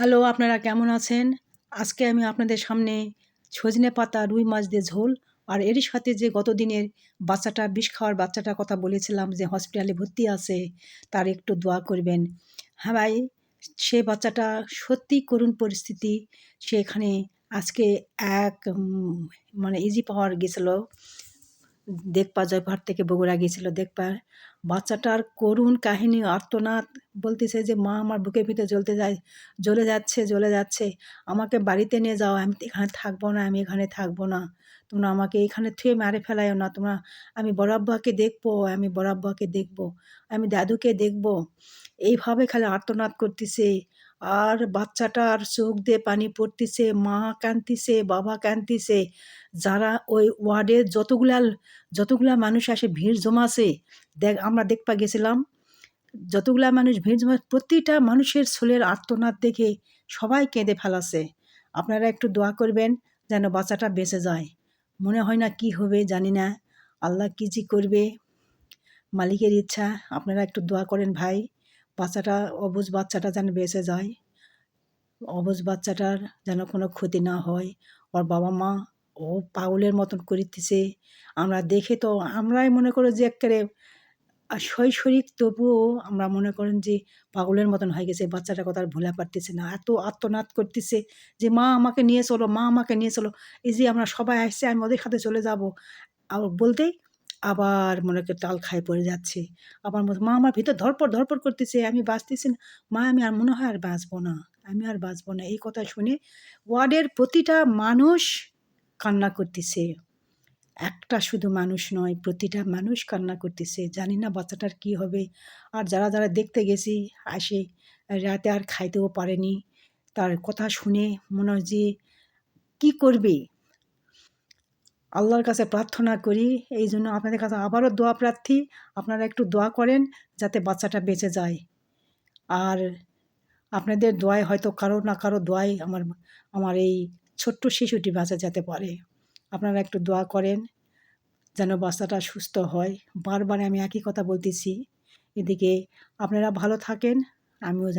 Hello, আপনারা কেমন আছেন? আজকে আমি আপনাদের সামনে সজনে পাতা রুই মাছ দিয়ে ঝোল আর এরই সাথে যে গত দিনের বাচ্চাটা, বিষ খাওয়ার বাচ্চাটার কথা বলেছিলাম যে হসপিটালে ভর্তি আছে, তার একটু দোয়া করবেন। হ্যাঁ ভাই, সে বাচ্চাটা সত্যি করুণ পরিস্থিতি। সে এখানে আজকে এক মানে ইজি পাওয়ার গেছিল। দেখপা জয়পাহাড় থেকে বগুড়া গিয়েছিল দেখপা। বাচ্চাটার করুণ কাহিনী, আর্তনাদ বলতেছে যে, মা, আমার বুকের ভিতরে জ্বলতে যায়, জ্বলে যাচ্ছে জ্বলে যাচ্ছে। আমাকে বাড়িতে নিয়ে যাও, আমি এখানে থাকব না, আমি এখানে থাকব না। তোমরা আমাকে এখানে থুয়ে মারে ফেলাইও না। তোমরা, আমি বড় আব্বাকে দেখব, আমি বড় আব্বাকে দেখব, আমি দাদুকে দেখব। এইভাবে খালি আর্তনাদ করতেছে। আর বাচ্চাটার চোখ দিয়ে পানি পড়তেছে, মা কাঁদতিছে, বাবা কাঁদতিছে। যারা ওই ওয়ার্ডের যতগুলা যতগুলা মানুষ আসে, ভিড় জমাছে, দেখ, আমরা দেখপা গেছিলাম যতগুলা মানুষ ভিড় প্রতিটা মানুষের ছোলের আর্তনাদ দেখে সবাই কেঁদে ফেলাছে। আপনারা একটু দোয়া করবেন যেন বাচ্চাটা বেঁচে যায়। মনে হয় না কি হবে, জানি না। আল্লাহ কী যে করবে? মালিকের ইচ্ছা। আপনারা একটু দোয়া করেন ভাই, বাচ্চাটা, অবুজ বাচ্চাটা যেন বেঁচে যায়। অবুজ বাচ্চাটার যেন কোনো ক্ষতি না হয়। ওর বাবা মা ও পাগলের মতন করিতেছে। আমরা দেখে তো আমরাই মনে করো যে একেবারে আর শৈশরিক তবুও আমরা মনে করেন যে পাগলের মতন হয়ে গেছে বাচ্চাটা কথা আর ভোলা পারতেছে না, এত আত্মনাদ করতেছে যে মা আমাকে নিয়ে চলো, মা আমাকে নিয়ে চলো, এই যে আমরা সবাই আসছে, আমি ওদের সাথে চলে যাব। আর বলতেই আবার মনে করে তাল খায় পড়ে যাচ্ছে। আবার মা আমার ভিতর ধরপড় ধরপড় করতেছে, আমি বাঁচতেছি না। মা, আমি আর মনে হয় আর বাঁচবো না, আমি আর বাঁচবো না। এই কথা শুনে ওয়ার্ডের প্রতিটা মানুষ কান্না করতেছে। একটা শুধু মানুষ নয়, প্রতিটা মানুষ কান্না করতেছে। জানি না বাচ্চাটার কি হবে। আর যারা যারা দেখতে গেছি, আসে, রাতে আর খাইতেও পারেনি। তার কথা শুনে মনে হয় যে, কী করবে? আল্লাহর কাছে প্রার্থনা করি, এই জন্য আপনাদের কাছে আবারও দোয়া প্রার্থী। আপনারা একটু দোয়া করেন যাতে বাচ্চাটা বেঁচে যায়। আর আপনাদের দোয়ায় হয়তো কারও না কারও দোয়ায় আমার আমার এই ছোট্ট শিশুটি বাঁচা যেতে পারে। আপনারা একটু দোয়া করেন যেন বাচ্চাটা সুস্থ হয়। বারবার আমি একই কথা বলতেছি। এদিকে আপনারা ভালো থাকেন, আমিও